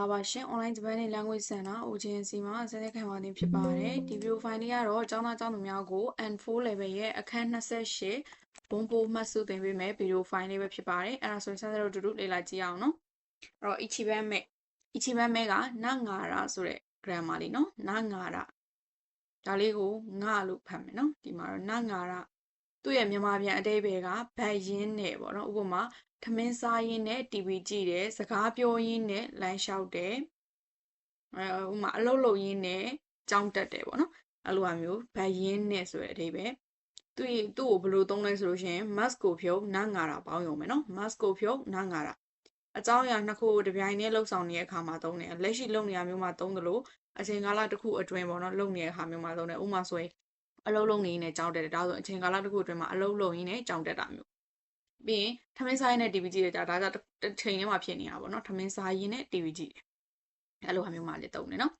ပါပါရှင် online Japanese language center OGNC မှာဆက်လက်ခံပါနေဖြစ်ပါတယ်ဒီ video file လေးကတော့ကျောင်းသားကျောင်းသူများကို N4 level ရဲ့အခန်း28ဘုံပိုမှတ်စုသင်ပေးမယ် video file လေးပဲဖြစ်ပါတယ်အဲ့ဒါဆိုရင်ဆက်လက်တို့တူတူလေ့လာကြည့်အောင်နော်အဲ့တော့ ichiban me ichiban me ကနငါရဆိုတဲ့ grammar လေးနော်နငါရဒါလေးကိုငါလို့ဖတ်မယ်နော်ဒီမှာတော့နငါရသူ့ရဲ့မြန်မာပြန်အတိတ်ဘယ်ကဗတ်ရင်းနဲ့ပေါ့နော်ဥပမာ ထမင်းစားရင်းနဲ့ TV ကြည့်တယ်စကားပြောရင်းနဲ့လမ်းလျှောက်တယ်အဲဥပမာအလုပ်လုပ်ရင်းနဲ့ကြောင်းတက်တယ်ပေါ့နော်အဲ့လိုအမျိုးဗတ်ရင်းနဲ့ဆိုတဲ့အဓိပ္ပာယ်သူ့သူ့ကိုဘယ်လိုသုံးလဲဆိုလို့ရှိရင် mask ကိုဖြုတ်နားငါတာပေါင်းရုံပဲနော် mask ကိုဖြုတ်နားငါတာအကြောင်းအရာနှစ်ခုကိုတပြိုင်တည်းလှုပ်ဆောင်နေတဲ့အခါမှာသုံးတယ်လက်ရှိလုပ်နေရမျိုးမှာသုံးတယ်လို့အချိန်ကာလတစ်ခုအတွင်းပေါ့နော်လုပ်နေတဲ့အခါမျိုးမှာသုံးတယ်ဥပမာဆိုရင်အလုပ်လုပ်နေနေကြောင်းတက်တယ်ဒါဆိုအချိန်ကာလတစ်ခုအတွင်းမှာအလုပ်လုပ်ရင်းနဲ့ကြောင်းတက်တာမျိုး ပြီးရင်ထမင်းစားရင်းနဲ့ TV ကြည့်တယ်ကြာဒါကြောင့်တစ်ချိန်ထဲမှာဖြစ်နေတာပေါ့နော်ထမင်းစားရင်းနဲ့ TV ကြည့်တယ်အဲ့လိုဟာမျိုးမှလည်းတုံးတယ်နော်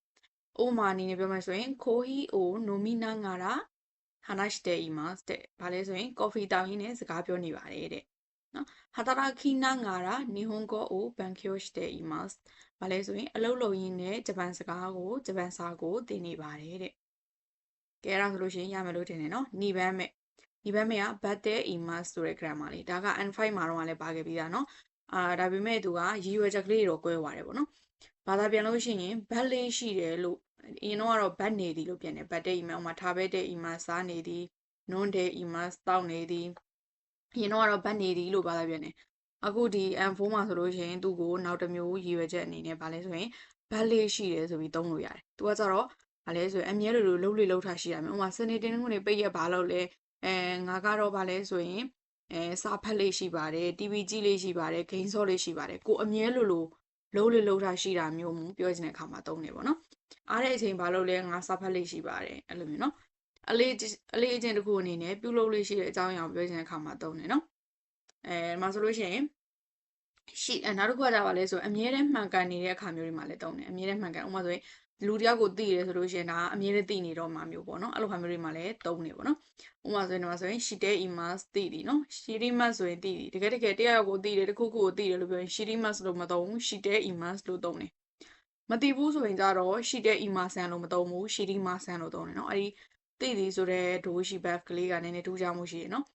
ဥပမာအနေနဲ့ပြောမယ်ဆိုရင်ခိုဟီအိုနိုမီနာငါရာဟာနာရှ်တဲ့ imas တဲ့ဘာလဲဆိုရင် coffee တောင်းရင်းနဲ့စကားပြောနေပါတယ်တဲ့နော်ဟာတာရာခီနာငါရာနီဟွန်ကိုအိုဘန်ကျိုရှ်တဲ့ imas ဘာလဲဆိုရင်အလုပ်လုပ်ရင်းနဲ့ဂျပန်စကားကိုဂျပန်စာကိုသင်နေပါတယ်တဲ့ကဲအဲ့ဒါဆိုလို့ရှိရင်ရမယ်လို့ထင်တယ်နော်ညီပန်းမဲ့ ဒီဘက်မဲ့က battle imas ဆိုတဲ့ grammar လေးဒါက N5 မှာတော့လည်းပါခဲ့ပြီးသားเนาะအာဒါပေမဲ့သူကရည်ရွယ်ချက်ကလေးတော့ကွဲသွားတယ်ပေါ့နော်ဘာသာပြန်လို့ရှိရင် bat လေးရှိတယ်လို့အရင်တော့ကတော့ bat နေသည်လို့ပြန်တယ် battle imas မှာထားပဲတဲ့ imas စားနေသည် non de imas တောက်နေသည်အရင်တော့ကတော့ bat နေသည်လို့ဘာသာပြန်တယ်အခုဒီ M4 မှာဆိုလို့ရှိရင်သူ့ကိုနောက်တစ်မျိုးရည်ရွယ်ချက်အနေနဲ့ဗာလဲဆိုရင် bat လေးရှိတယ်ဆိုပြီးသုံးလို့ရတယ်သူကကြတော့ဗာလဲဆိုရင်အမြဲလိုလိုလှုပ်လေလှုပ်ထားရှိရမယ်ဥပမာစနေတင်းငွေနေပိတ်ရဘာလို့လဲ အဲငါကတော့ဗာလဲဆိုရင်အဲစာဖတ်လေးရှိပါတယ် TV ကြည့်လေးရှိပါတယ်ဂိမ်းဆော့လေးရှိပါတယ်ကိုအမြဲလိုလိုလုံးလေးလုံးထားရှိတာမျိုးမျိုးပြောချင်တဲ့အခါမှာသုံးနေပေါ့နော်အားတဲ့အချိန်ဘာလို့လဲငါစာဖတ်လေးရှိပါတယ်အဲ့လိုမျိုးနော်အလေးအလေးအကျင့်တစ်ခုအနေနဲ့ပြုလုပ်လေးရှိတဲ့အကြောင်းအရာကိုပြောချင်တဲ့အခါမှာသုံးနေနော်အဲမှာဆိုလို့ရှိရင်ရှိအဲနောက်တစ်ခုကကြပါလဲဆိုအမြဲတမ်းမှန်ကန်နေတဲ့အခါမျိုးတွေမှာလည်းသုံးတယ်အမြဲတမ်းမှန်ကန်ဥပမာဆိုရင် လူတယောက်ကိုသိတယ်ဆိုလို့ရှိရင်ဒါအမြဲတမ်းသိနေတော့မှာမျိုးပေါ့နော်အဲ့လိုဟာမျိုးတွေမှာလည်းသုံးနေပေါ့နော်ဥပမာဆိုရင်တော့ဆိုရင် shite imas သိတယ်နော် shirimas ဆိုရင်သိတယ်တကယ်တကယ်တယောက်ကိုသိတယ်တစ်ခုခုကိုသိတယ်လို့ပြောရင် shirimas လို့မသုံးဘူး shite imas လို့သုံးတယ်မသိဘူးဆိုရင်ကြတော့ shite imasan လို့မသုံးဘူး shirimasan လို့သုံးတယ်နော်အဲ့ဒီသိသည်ဆိုတဲ့ဒိုးရှိ buff ကလေးကနည်းနည်းထူးခြားမှုရှိရနော်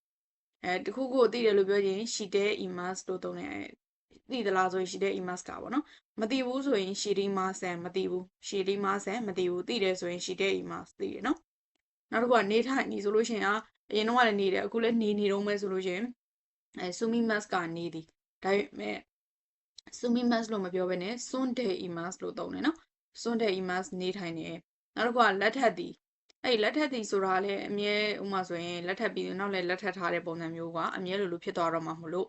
အဲတခုခုကိုသိတယ်လို့ပြောရင် shite imas လို့သုံးတယ် သိသလားဆိုရင် shite imas ကပေါ့နော်မသိဘူးဆိုရင် shirimasan မသိဘူး shirimasan မသိဘူးသိတယ်ဆိုရင် shite imas သိတယ်နော်နောက်တစ်ခုကနေထိုင်နေဆိုလို့ရှိရင်အရင်တော့ကလည်းနေတယ်အခုလည်းနေနေတော့မဲဆိုလို့ရှိရင်အဲ sumi mas ကနေသည်ဒါပေမဲ့ sumi mas လို့မပြောဘဲနဲ့ sunde imas လို့သုံးတယ်နော် sunde imas နေထိုင်နေနောက်တစ်ခုကလက်ထပ်သည်အဲ့လက်ထပ်သည်ဆိုတာလည်းအမြဲဥမာဆိုရင်လက်ထပ်ပြီးနောက်လည်းလက်ထပ်ထားတဲ့ပုံစံမျိုးကအမြဲလိုလိုဖြစ်သွားတော့မှမလို့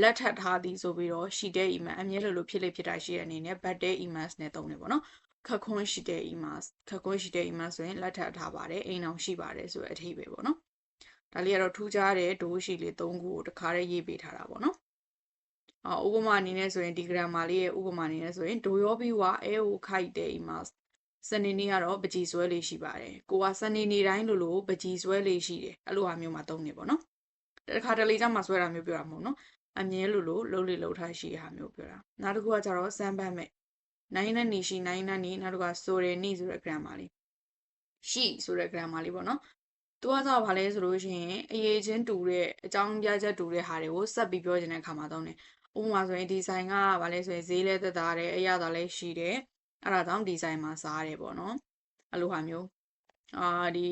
လက်ထပ်ထားသည်ဆိုပြီးတော့ရှိတဲ့ imas အမြဲလိုလိုဖြစ်လေဖြစ်တာရှိတဲ့အနေနဲ့ bad day imas နဲ့သုံးတယ်ပေါ့နော်ခခွန်းရှိတဲ့ imas ခခွန်းရှိတဲ့ imas ဆိုရင်လက်ထပ်ထားပါတယ်အိမ်အောင်ရှိပါတယ်ဆိုတဲ့အထိပဲပေါ့နော်ဒါလေးကတော့ထူးခြားတဲ့ဒိုးရှိလေး၃ခုကိုတခါတည်းရေးပေးထားတာပေါ့နော်အော်ဥပမာအနေနဲ့ဆိုရင်ဒီ grammar လေးရဲ့ဥပမာအနေနဲ့ဆိုရင်ဒိုရောပြီးဝါအဲကိုခိုက်တဲ့ imas စနေနေ့ကတော့ပကြီးဆွဲလေးရှိပါတယ်ကိုကစနေနေ့တိုင်းလိုလိုပကြီးဆွဲလေးရှိတယ်အဲ့လိုဟာမျိုးမှာသုံးနေပေါ့နော်တခါတလေကျမှဆွဲတာမျိုးပြောတာမဟုတ်နော် အမြဲလိုလိုလှုပ်လေလှုပ်ထားရှိဟာမျိုးပြောတာနောက်တစ်ခုကကျတော့စမ်းပတ်မဲ့နိုင်နဲ့နေရှိနိုင်နဲ့နေနောက်တစ်ခုကဆိုရယ်နေဆိုတဲ့ grammar လေးရှိဆိုတဲ့ grammar လေးပေါ့နော်သူကကြောက်ဘာလဲဆိုလို့ရှိရင်အရေးချင်းတူတဲ့အကြောင်းပြချက်တူတဲ့ဟာတွေကိုဆက်ပြီးပြောချင်တဲ့အခါမှာသုံးတယ်ဥပမာဆိုရင်ဒီဇိုင်ကဘာလဲဆိုရင်ဈေးလဲသက်သာတယ်အရသာလဲရှိတယ်အဲ့ဒါကြောင့်ဒီဇိုင်မှာစားတယ်ပေါ့နော်အဲ့လိုဟာမျိုး အာဒီ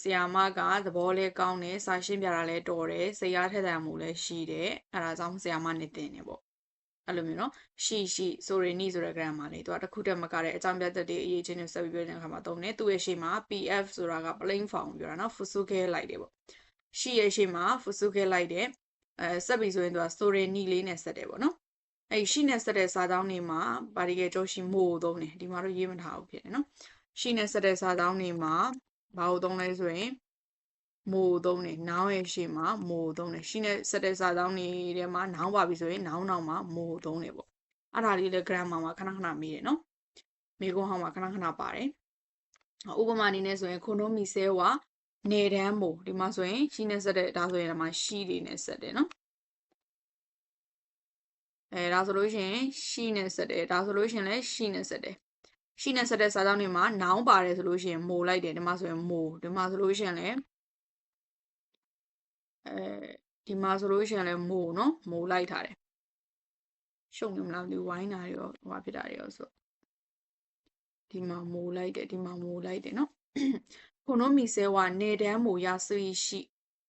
ဆီယာမကသဘောလဲကောင်းတယ်စာရှင်းပြတာလဲတော်တယ်စိတ်အားထက်သန်မှုလဲရှိတယ်အဲ့ဒါကြောင့်ဆီယာမနေတင်နေပေါ့အဲ့လိုမျိုးနော်ရှိရှိဆိုရနီဆိုတဲ့ grammar လေးသူကတစ်ခုတည်းမကတဲ့အကြောင်းပြသက်တွေအရေးချင်းတွေဆက်ပြီးပြောတဲ့အခါမှာသုံးတယ်သူ့ရဲ့ရှေ့မှာ PF ဆိုတာက plain form ပြောတာနော် fusuke လိုက်တယ်ပေါ့ရှိရဲ့ရှေ့မှာ fusuke လိုက်တယ်အဲဆက်ပြီးဆိုရင်သူကဆိုရနီလေးနဲ့ဆက်တယ်ပေါ့နော်အဲ့ရှိနဲ့ဆက်တဲ့စာကြောင်းတွေမှာပါရီကကျောရှိမို့သုံးတယ်ဒီမှာတော့ရေးမထားဘူးဖြစ်တယ်နော် ရှိနဲ့ဆက်တဲ့စာကြောင်းတွေမှာဘာလို့သုံးလဲဆိုရင်မိုးသုံးတယ်နောင်းရဲ့ရှေ့မှာမိုးသုံးတယ်ရှိနဲ့ဆက်တဲ့စာကြောင်းတွေထဲမှာနောင်းပါပြီဆိုရင်နောင်းနောင်မှာမိုးသုံးတယ်ပေါ့အဲ့ဒါလေးလည်း grammar မှာခဏခဏမေးတယ်နော်မေကွန်းဟောင်းမှာခဏခဏပါတယ်ဥပမာအနေနဲ့ဆိုရင်ခိုနိုမီဆဲဝါနေတန်းမို့ဒီမှာဆိုရင်ရှိနဲ့ဆက်တဲ့ဒါဆိုရင်ဒီမှာရှိတွေနဲ့ဆက်တယ်နော်အဲဒါဆိုလို့ရှိရင်ရှိနဲ့ဆက်တယ်ဒါဆိုလို့ရှိရင်လည်းရှိနဲ့ဆက်တယ် ရှိနဲ့ဆက်တဲ့စာကြောင်းတွေမှာနောင်ပါတယ်ဆိုလို့ရှိရင်မိုလိုက်တယ်ဒီမှာဆိုရင်မိုဒီမှာဆိုလို့ရှိရင်လည်းအဲဒီမှာဆိုလို့ရှိရင်လည်းမိုနော်မိုလိုက်ထားတယ်ရှုံနေမလားဒီဝိုင်းတာတွေရောဟိုဖြစ်တာတွေရောဆိုဒီမှာမိုလိုက်တယ်ဒီမှာမိုလိုက်တယ်နော်ခုနိုမီဆဲဝါနေတန်းမိုရဆွေးရှိ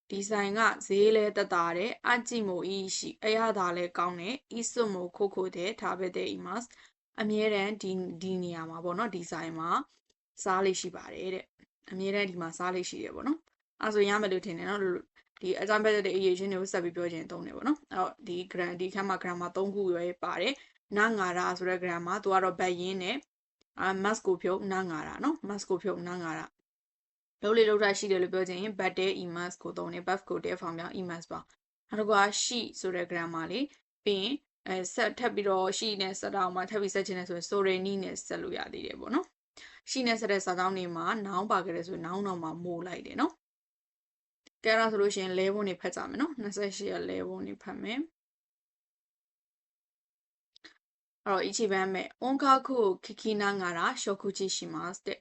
ဒီဇိုင်ကဈေးလဲတက်တာတဲ့အကြည့်မိုဤရှိအရသာလဲကောင်းတယ်ဤစွမိုခိုခိုတဲ့ထားပဲတဲ့ imas အမြဲတမ်းဒီဒီနေရာမှာပေါ့နော်ဒီဇိုင်မှာစားလေးရှိပါတယ်တဲ့အမြဲတမ်းဒီမှာစားလေးရှိတယ်ပေါ့နော်အဲဆိုရမယ်လို့ထင်တယ်နော်ဒီအကြမ်းဖက်တဲ့အရေးချင်းတွေကိုဆက်ပြီးပြောချင်တုံးတယ်ပေါ့နော်အဲ့တော့ဒီ gram ဒီခန်းမှာ grammar 3ခုရွေးပါတယ်နာငါရာဆိုတဲ့ grammar သူကတော့ဘတ်ရင်းနဲ့အာ mask ကိုဖြုတ်နာငါရာနော် mask ကိုဖြုတ်နာငါရာလုံးလေးလုံးထားရှိတယ်လို့ပြောချင်ရင် but တဲ့ emas ကိုသုံးတယ် buff ကိုတဲ့ form ပြောင်း emas ပါနောက်တစ်ခုက she ဆိုတဲ့ grammar လေးပြီးရင် အဲဆက်ထပ်ပြီးတော့ she နဲ့ဆက်တော့မှထပ်ပြီးဆက်ချင်တယ်ဆိုရင် sorry နီးနဲ့ဆက်လို့ရသေးတယ်ပေါ့နော် she နဲ့ဆက်တဲ့စာကြောင်းတွေမှာ noun ပါကြတယ်ဆိုရင် noun တော့မှမို့လိုက်တယ်နော်ကဲအဲ့ဒါဆိုလို့ရှိရင်လဲဘုံနေဖတ်ကြမယ်နော်28ရက်လဲဘုံနေဖတ်မယ်အဲ့တော့一番目音楽を聞きながら食事しますတဲ့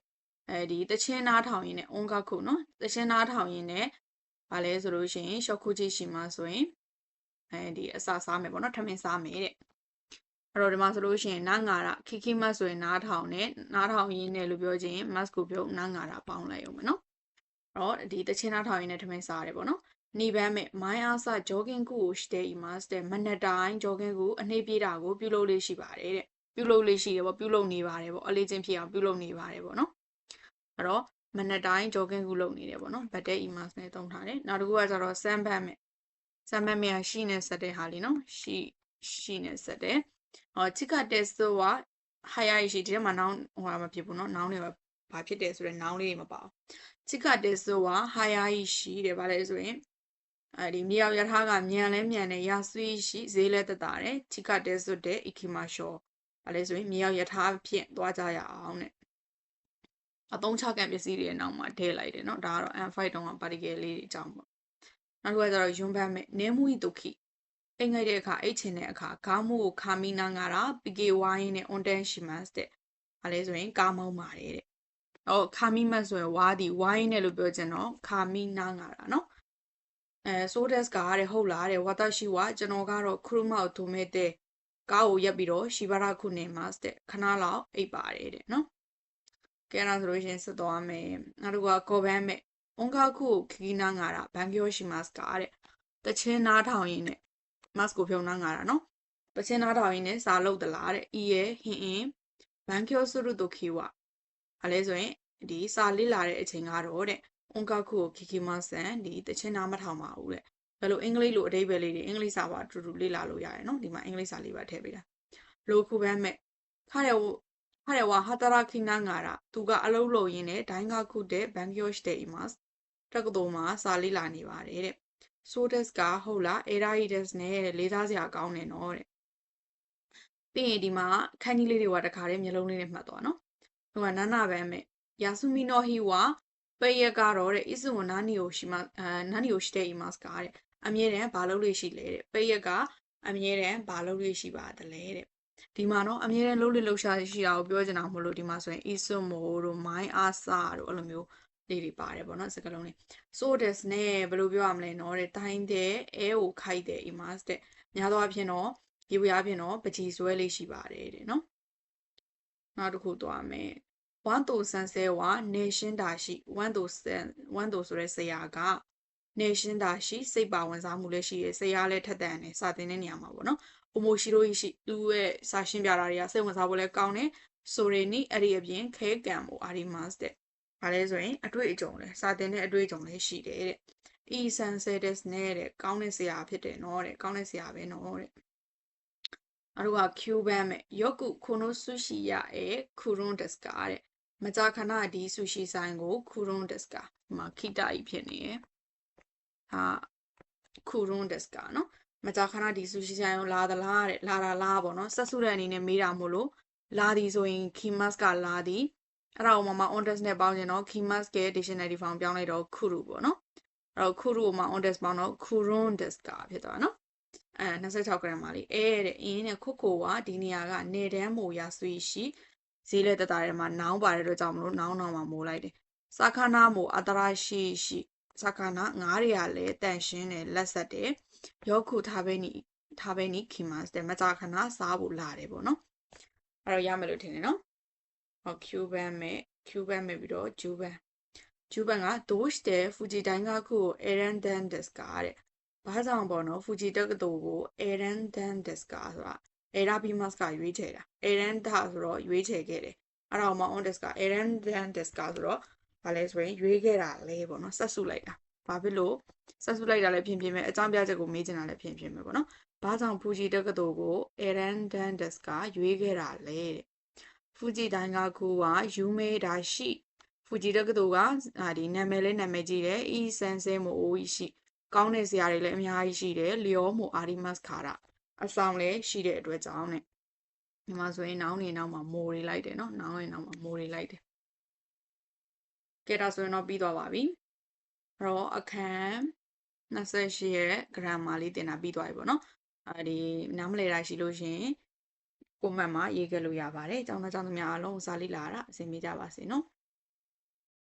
အဲဒီတချင်းနားထောင်ရင်းနဲ့音楽နော်တချင်းနားထောင်ရင်းနဲ့ဗာလဲဆိုလို့ရှိရင်食事しますဆိုရင် အဲဒီအစာစားမယ်ပေါ့နော်ထမင်းစားမယ်တဲ့အဲ့တော့ဒီမှာဆိုလို့ရှိရင်နားငါရခိခိမတ်ဆိုရင်နားထောင်နဲ့နားထောင်ရင်းနဲ့လို့ပြောချင်း mask ကိုပြုတ်နားငါရပေါင်းလိုက်အောင်မယ်နော်တော့ဒီတချင်းနားထောင်ရင်းနဲ့ထမင်းစားရတယ်ပေါ့နော်နေပန်းမဲ့မိုင်းအားစဂျောဂင်းကူကိုရှိတဲ့ imas တဲ့မနက်တိုင်းဂျောဂင်းကူအနှိပ်ပြေးတာကိုပြုလုပ်လေးရှိပါတယ်တဲ့ပြုလုပ်လေးရှိတယ်ပေါ့ပြုလုပ်နေပါတယ်ပေါ့အလေးချင်းဖြစ်အောင်ပြုလုပ်နေပါတယ်ပေါ့နော်အဲ့တော့မနက်တိုင်းဂျောဂင်းကူလုပ်နေတယ်ပေါ့နော်ဘတ်တဲ့ imas နဲ့တုံးထားတယ်နောက်တစ်ခုကကျတော့စမ်းဘတ်မဲ့ စမ်းဘတ်မဲ့ရှိနေဆက်တဲ့ဟာလေးနော်ရှိရှိနေဆက်တဲ့ဟောချစ်ကတက်ဆိုကဟာယာရှိဒီထဲမှာနောင်းဟိုဟာမဖြစ်ဘူးနော်နောင်းတွေပါဘာဖြစ်တယ်ဆိုတော့နောင်းလေးတွေမပါဘူးချစ်ကတက်ဆိုကဟာယာရှိတယ်ဗါလဲဆိုရင်အဲဒီမြေအောင်ရထားကမြန်လဲမြန်တယ်ရဆွေးရှိဈေးလဲတက်တာတယ်ချစ်ကတဲစွတ်တဲ့ ikima show ဘာလဲဆိုရင်မြေအောင်ရထားဖြင့်သွားကြရအောင်တဲ့အသုံးချကံပစ္စည်းတွေရဲ့နောက်မှာထည့်လိုက်တယ်เนาะဒါကတော့ M5 တုံးက particle လေးတွေအကြောင်းပေါ့ နောက်တစ်ခုကကျတော့ယွန်ဘတ်မဲ့နဲမှုဤဒုက္ခိအိမ်ငိုက်တဲ့အခါအိတ်ချင်တဲ့အခါခေါင်းမှုကိုခါမီနာငါတာ PKY နဲ့ on tension mass တဲ့အဲလဲဆိုရင်ကားမောင်းပါတယ်တဲ့ဟောခါမီမတ်ဆိုရင်ဝါဒီ Y နဲ့လို့ပြောချင်တော့ခါမီနာငါတာနော်အဲ so desk ကတဲ့ဟုတ်လားတဲ့ဝါတရှိဝါကျွန်တော်ကတော့ခရုမောက်ထုံမဲ့တဲ့ကားကိုရက်ပြီးတော့ရှီဘာရာခုနေမှာစတဲ့ခဏလောက်အိပ်ပါတယ်တဲ့နော်ကဲအဲ့ဒါဆိုလို့ရှင်ဆက်သွားမယ်နောက်တစ်ခုကကော်ဘန်မဲ့ အွန်ကာခုခီနာငါတာဘန်ကျောရှိမတ်ကာတဲ့တချင်းနားထောင်ရင်းနဲ့မတ်ကိုဖြုံနာငါတာနော်တချင်းနားထောင်ရင်းနဲ့စာလုတ်တလားတဲ့အီရဲ့ဟင်အင်းဘန်ကျောစုရုတိုခီဝအဲလဲဆိုရင်ဒီစာလေ့လာတဲ့အချိန်ကတော့တဲ့အွန်ကာခုကိုခီခီမဆန်ဒီတချင်းနားမထောင်ပါဘူးတဲ့ဘယ်လိုအင်္ဂလိပ်လိုအဓိပ္ပာယ်လေးတွေအင်္ဂလိပ်စာပါအတူတူလေ့လာလို့ရတယ်နော်ဒီမှာအင်္ဂလိပ်စာလေးပါထည့်ပေးတာလိုခုဘန်းမဲ့ခါရဝခါရဝဟာတရာခိနာငါရာသူကအလုံးလုံးရင်းနဲ့ဒိုင်းကခုတဲ့ဘန်ဂီယိုရှ်တဲ့ imas တက္ကသိုလ်မှာစာလေ့လာနေပါတယ်တဲ့ so des ကဟုတ်လား era ides နဲ့လေးစားစရာကောင်းတယ်နော်တဲ့ပြီးရင်ဒီမှာခန်းကြီးလေးတွေကတခါတည်းမျိုးလုံးလေးနဲ့မှတ်သွားနော်ဟိုကနာနာဘန်းမဲ့ယာဆူမီနိုဟီဝါပေရကတော့တဲ့အစ်စုဝနာနီယိုရှိမအာနာနီယိုရှိတဲ့ imas ကတဲ့အမြဲတမ်းဘာလုပ်လို့ရှိလဲတဲ့ပေရကအမြဲတမ်းဘာလုပ်လို့ရှိပါတလဲတဲ့ဒီမှာတော့အမြဲတမ်းလှုပ်လှလှုပ်ရှားရှိတာကိုပြောချင်တာမလို့ဒီမှာဆိုရင် isumo တို့ my asa တို့အဲ့လိုမျိုး လေးတွေပါတယ်ပေါ့နော်စကားလုံးလေး so des နဲ့ဘယ်လိုပြောရမလဲနော်တဲ့တိုင်းတဲ့အဲကိုခိုက်တဲ့ imas တဲ့များသောအားဖြင့်တော့ရေပွေအားဖြင့်တော့ပကြီးဆွဲလေးရှိပါတယ်တဲ့နော်နောက်တစ်ခုသွားမယ်ဝမ်တိုဆန်ဆဲဝါနေရှင်းတာရှိဝမ်တိုဆန်ဝမ်တိုဆိုတဲ့ဆရာကနေရှင်းတာရှိစိတ်ပါဝင်စားမှုလည်းရှိရယ်ဆရာလည်းထက်တန်တယ်စာသင်တဲ့နေရာမှာပေါ့နော်အိုမိုရှိရိုရှိသူ့ရဲ့စာရှင်းပြတာတွေကစိတ်ဝင်စားဖို့လည်းကောင်းတယ်ဆိုရင်နီအဲ့ဒီအပြင်ခဲကံမိုအာဒီမတ်တဲ့ ဘာလဲဆိုရင်အတွေ့အကြုံလဲစာသင်တဲ့အတွေ့အကြုံလည်းရှိတယ်တဲ့ e sensitis နဲ့တဲ့ကောင်းတဲ့ဆရာဖြစ်တယ်နော်တဲ့ကောင်းတဲ့ဆရာပဲနော်တဲ့အဲ့တော့ Q ဘန်းမဲ့ယောကုခိုနိုဆူရှီယာအဲခူရွန်ဒက်စကာတဲ့မကြာခဏဒီဆူရှီဆိုင်ကိုခူရွန်ဒက်စကာဒီမှာခိတာကြီးဖြစ်နေရယ်ဟာခူရွန်ဒက်စကာနော်မကြာခဏဒီဆူရှီဆိုင်ကိုလာသလားတဲ့လာတာလားပေါ့နော်ဆက်စုတဲ့အနေနဲ့မေးတာမို့လို့လာသည်ဆိုရင် kimas ကလာသည် အဲ့ဒါကိုမှမ on test နဲ့ပေါင်းရင်တော့ kimas ရဲ့ dictionary form ပြောင်းလိုက်တော့ kuru ပေါ့နော်အဲ့တော့ kuru ကိုမှ on test ပေါင်းတော့ kurun desk ကဖြစ်သွားနော်အဲ26 grammar လေးအဲတဲ့အင်းနဲ့ခုခိုဝါဒီနေရာကနေတန်းမိုရဆွေရှိဈေးလက်တတာထဲမှာနောင်းပါတယ်တော့ကြောင့်မလို့နောင်းနောင်းမှာမိုးလိုက်တယ်စခနာမိုအတရာရှိရှိစခနာငါးတွေကလည်းတန်ရှင်းတယ်လက်ဆက်တယ်ယောခုထားပဲနီထားပဲနီခီမတ်တယ်မကြခဏစားဖို့လာတယ်ပေါ့နော်အဲ့တော့ရမယ်လို့ထင်တယ်နော် ဟော cuban မဲ့ cuban မဲ့ပြီးတော့ juban juban က doshite fuji တိုင်းကခုကို eran dan desu ka တဲ့ဘာကြောင့်ပေါ့နော်ဖူဂျီတက္ကသိုလ်ကိုအေရန်ဒန်ဒက်စကာဆိုတာအေရာဘီမတ်ကရွေးချယ်တာအေရန်ဒါဆိုတော့ရွေးချယ်ခဲ့တယ်အဲ့တော့မှ on desk ကအေရန်ဒန်ဒက်စကာဆိုတော့ဘာလဲဆိုရင်ရွေးခဲ့တာလဲပေါ့နော်ဆက်စုလိုက်တာဘာဖြစ်လို့ဆက်စုလိုက်တာလည်းဖြစ်ဖြစ်မဲ့အကြောင်းပြချက်ကိုမေးချင်တာလည်းဖြစ်ဖြစ်မဲ့ပေါ့နော်ဘာကြောင့်ဖူဂျီတက္ကသိုလ်ကိုအေရန်ဒန်ဒက်စကာရွေးခဲ့တာလဲတဲ့ ဖူဂျီတိုင်းကခုကယူမေဒါရှိဖူဂျီတက္ကသိုလ်ကအာဒီနာမည်လေးနာမည်ကြီးတယ်အီဆန်ဆဲမိုအိုးရှိ ကောင်းတဲ့ဇာတ်တွေလည်းအများကြီးရှိတယ်လျောမိုအာရီမတ်ခါရအဆောင်လည်းရှိတဲ့အတွက်ကြောင့်ねဒီမှာဆိုရင်နောင်းနေနောက်မှာမိုးတွေလိုက်တယ်เนาะနောင်းနေနောက်မှာမိုးတွေလိုက်တယ်ကဲဒါဆိုရင်တော့ပြီးသွားပါပြီအဲ့တော့အခန်း28ရဲ့ grammar လေးတင်တာပြီးသွားပြီပေါ့เนาะအဲဒီနားမလဲတာရှိလို့ရှရင် ကိုမတ်မှာရေးခဲ့လို့ရပါတယ်။ကျောင်းသားကျောင်းသူများအားလုံးစာလေးလာတာအဆင်ပြေကြပါစေနော်။